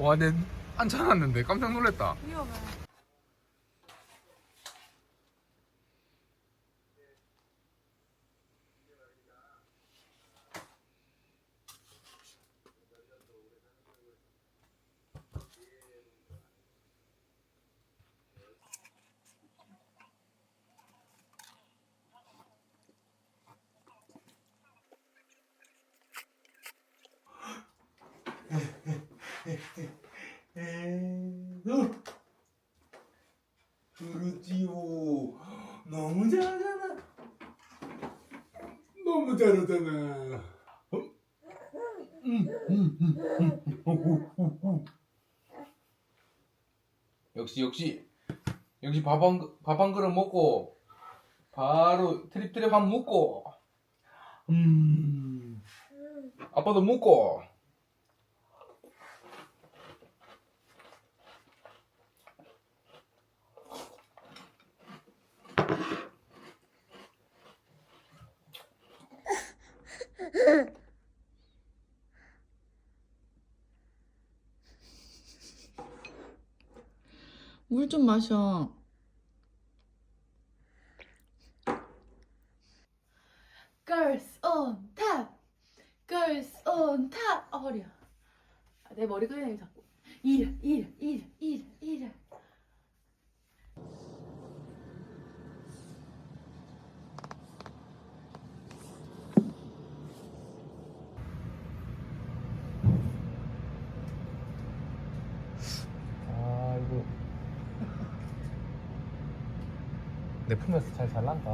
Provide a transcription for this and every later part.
와, 내 앉아놨는데 깜짝 놀랐다. 위험해. 그렇지요. 너무 잘하잖아. 너무 잘하잖아. 어? 음, 음, 음, 음. 어, 어, 어, 어. 역시, 역시. 역시 밥 한, 밥한 그릇 먹고, 바로 트립 트립 한 먹고, 음. 아빠도 먹고. 물 좀 마셔. Girls on top. Girls on top. 아 허리야. 아, 내 머리 그냥 자꾸. 이래 이래 이래 이래 이래. 아이고. 내 품에서 잘 잘난다.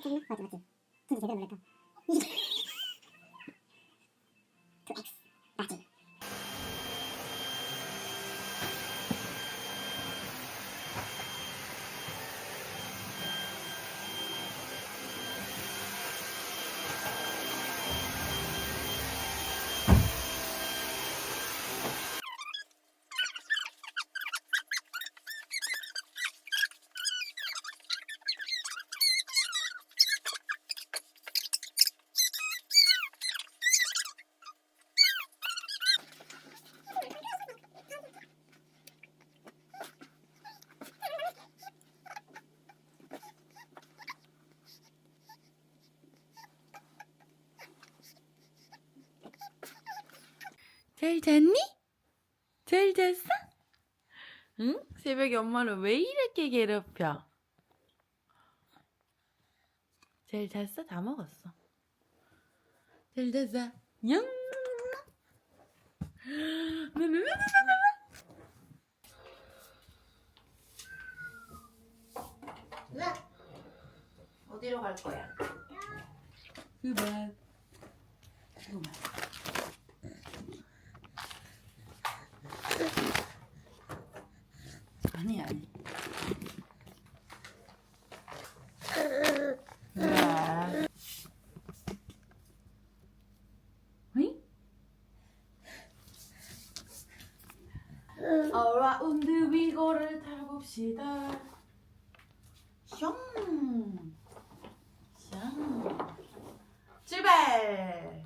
이게 뭐지 싶을 것 같아. 맞지 맞지. 진 잘 잤니? 잘 잤어? 응? 새벽에 엄마를 왜 이렇게 괴롭혀? 잘 잤어? 다 먹었어. 잘 잤어? 영. 어디로 갈 거야? 그만. 그만. 아니 아니. 야. 어이? 어라운드 위고를 타봅시다. 슝. 슝. 출발.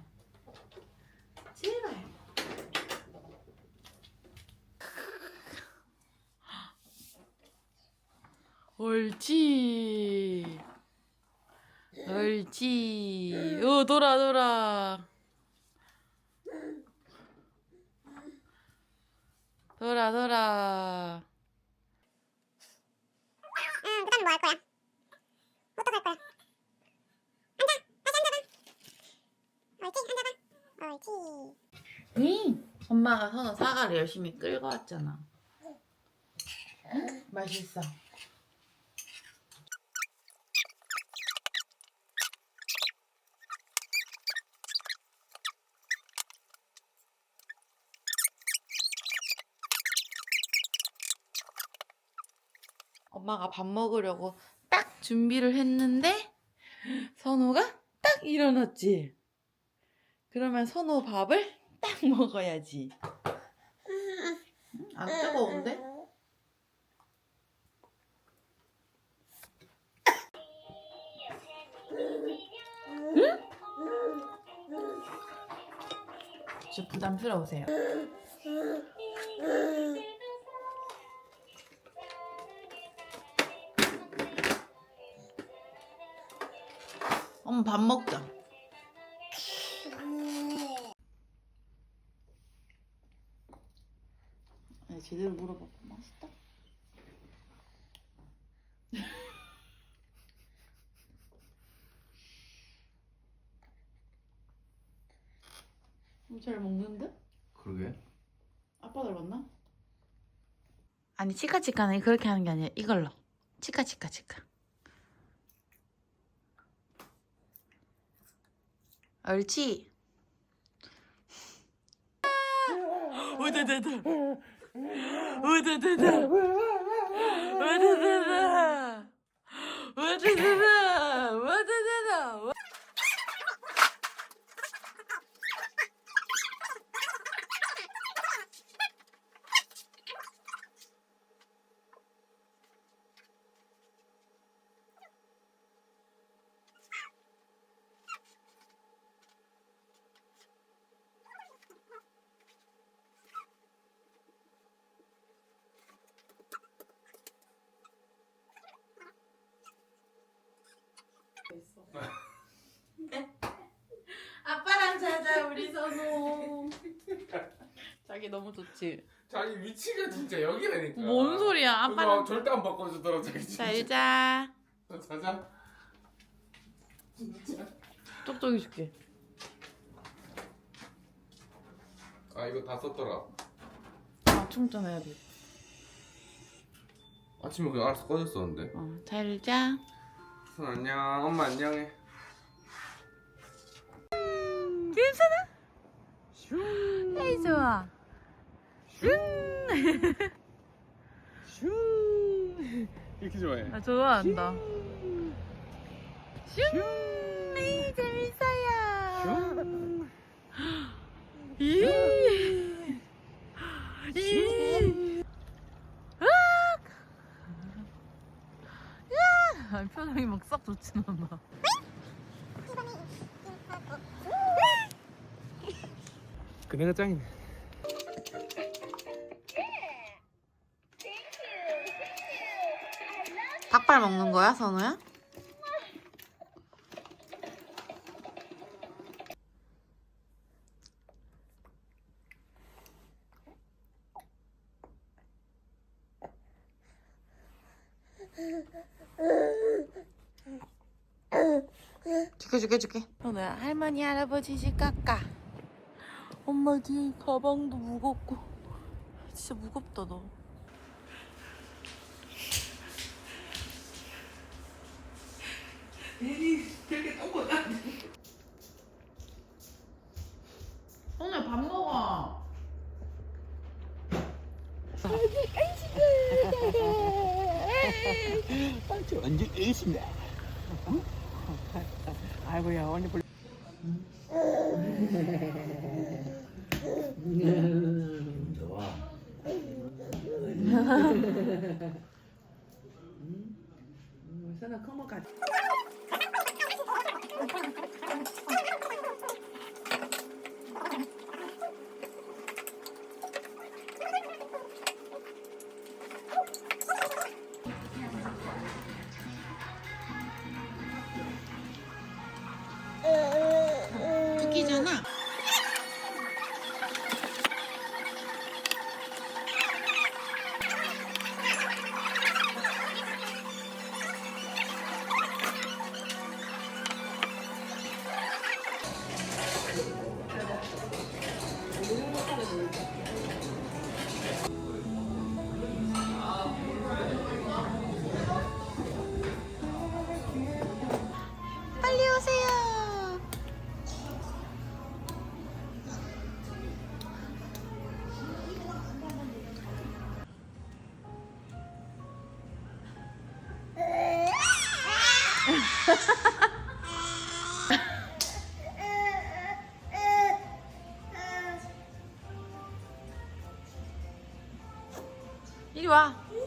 출발. 옳지. 옳지. 오, 돌아, 돌아. 돌아, 돌아. 응, 그다음 뭐할 거야? 어떡할 거야? 앉아, 다시 앉아봐. 옳지, 앉아봐. 옳지. 응. 엄마가 선우 사과를 열심히 끌고 왔잖아. 맛있어. 엄마가 밥 먹으려고 딱 준비를 했는데 선우가 딱 일어났지. 그러면 선우 밥을 딱 먹어야지. 음, 안 뜨거운데? 좀 부담스러우세요. 밥 먹자. 아니, 제대로 물어봐. 맛있다. 어, 잘 먹는데? 그러게. 아빠 닮았나? 아니 치카치카는 그렇게 하는 게 아니라 이걸로 치카치카치카 옳지. 우드드드. 우드드드. 우드드드. 우드드드. 우드드드 아빠랑 자자 우리 선우 자기 너무 좋지 자기 위치가 진짜 여기라니까. 뭔 소리야 아빠랑 절대 안 바꿔주더라 자기 진짜. 잘자 자자. 진짜. 쪽쪽이 줄게 아 이거 다 썼더라. 아 충전해야 돼 아침에 그냥 알아서 꺼졌었는데. 어, 잘자 손 안녕. 엄마 안녕해. 괜찮아? 에이 좋아 이렇게 좋아해. 아 좋아한다 슝 에이 재밌어요 이 이. 으악! 야! 표정이 막 썩 좋진 않아. 그네가 짱이네. 닭발 먹는 거야, 선우야? 줄게 줄게 줄게. 선우야? 할머니 할아버지 집 깎아. 엄마 뒤에 가방도 무겁고. 진짜 무겁다 너. 오늘 밥 먹어. 완전 애신다. 아이고야 오늘 불. 좋아. 선아 你说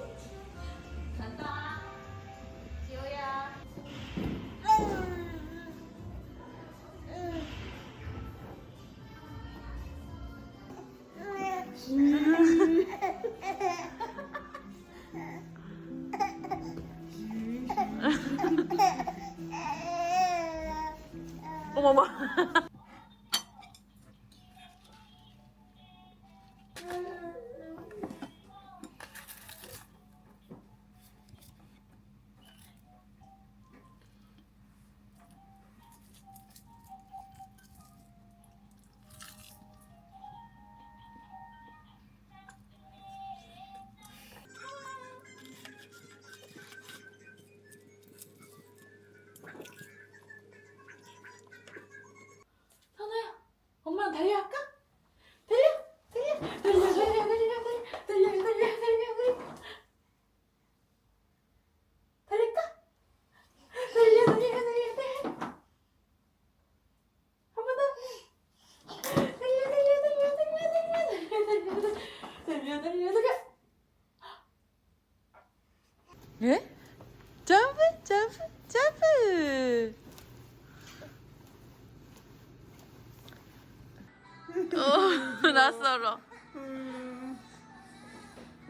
어, 낯설어.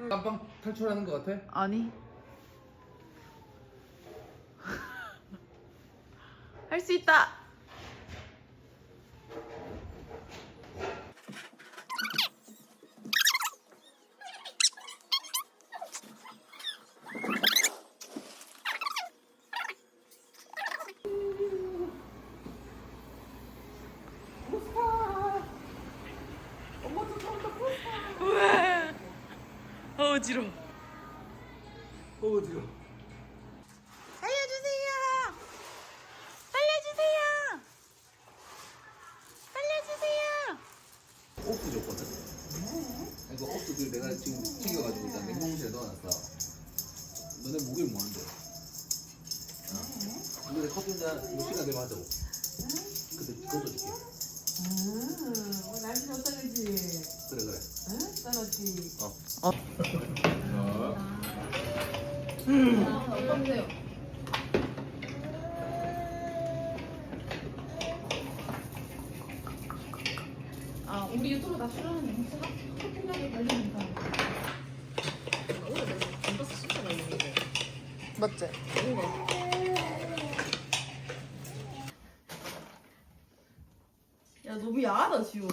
깜빵 탈출하는 것 같아? 아니. 할 수 있다. 우와. 어지러워. 어디로? 살려주세요. 살려주세요. 살려주세요. 옥수 줬거든? 이거 옥수 그 내가 지금 튀겨가지고 일단 냉동실에 넣어놨어 너네 무게를 뭐는데? 어? 근데 커피 한잔 몇 시간 되면 하자고 근데 그것도 줄게 음, 날씨 좋다 그지? 그래 그래 응? 떨었지. 어떠세요? 아, 우리 유튜브 다 출연하는 커플하게 관련 행사. 맞지? 야, 너무 야하다, 지우.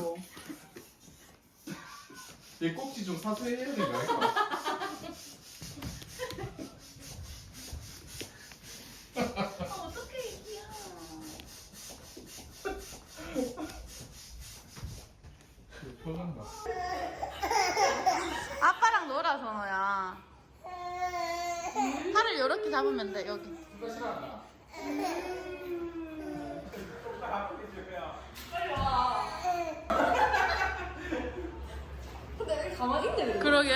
얘 꼭지 좀 사수해야. 편한다 아빠랑 놀아, 선호야. 팔을 이렇게 잡으면 돼, 여기. 가만히 있네, 그래. 그 러게.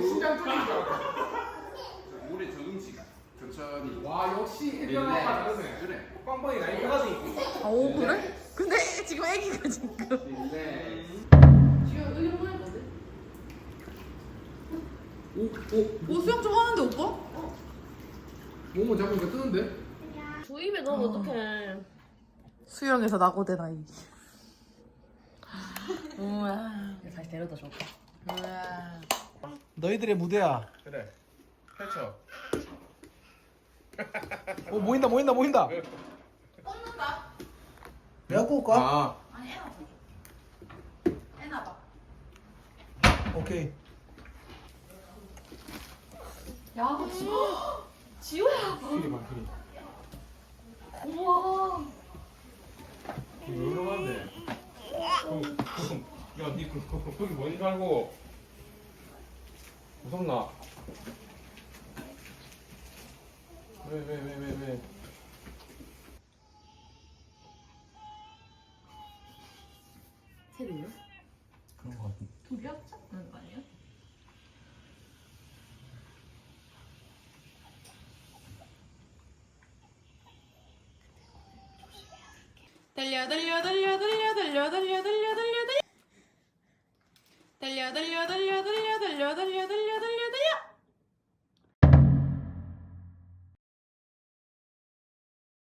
심장 뚫린 줄 알았어 물에 적응 시간 천천히. 와 역시 혜경아가 다르네 그래. 빵빵이 나이 가지 오, 그래? 지금. 네. 오, 오, 오, 수영 좀 하는데, 오빠? 몸은 잡으니까 뜨는데? 조이 또 입에 넣으면 어떡해. 수영에서 낙오된 아이. 우와. 다시 데려다 줘. 우와. 너희들의 무대야. 그래 펼쳐 오 모인다 모인다 모인다. 꽂는다. 내가 구울까? 아 아니 애나 애나 봐. 오케이. 야 지호. 지호야. 필이 봐 필이. 우와. 왜 그러는데? 야니 거기 뭔줄 알고 무섭나? 왜 왜 왜 왜 왜? 거 같은데. 둘이 합쳐? 그런 거 아니야? 달려 달려 달려 달려 달려 달려 달려 달려 달려 달려 달려 달려 달려 달려 달려 달려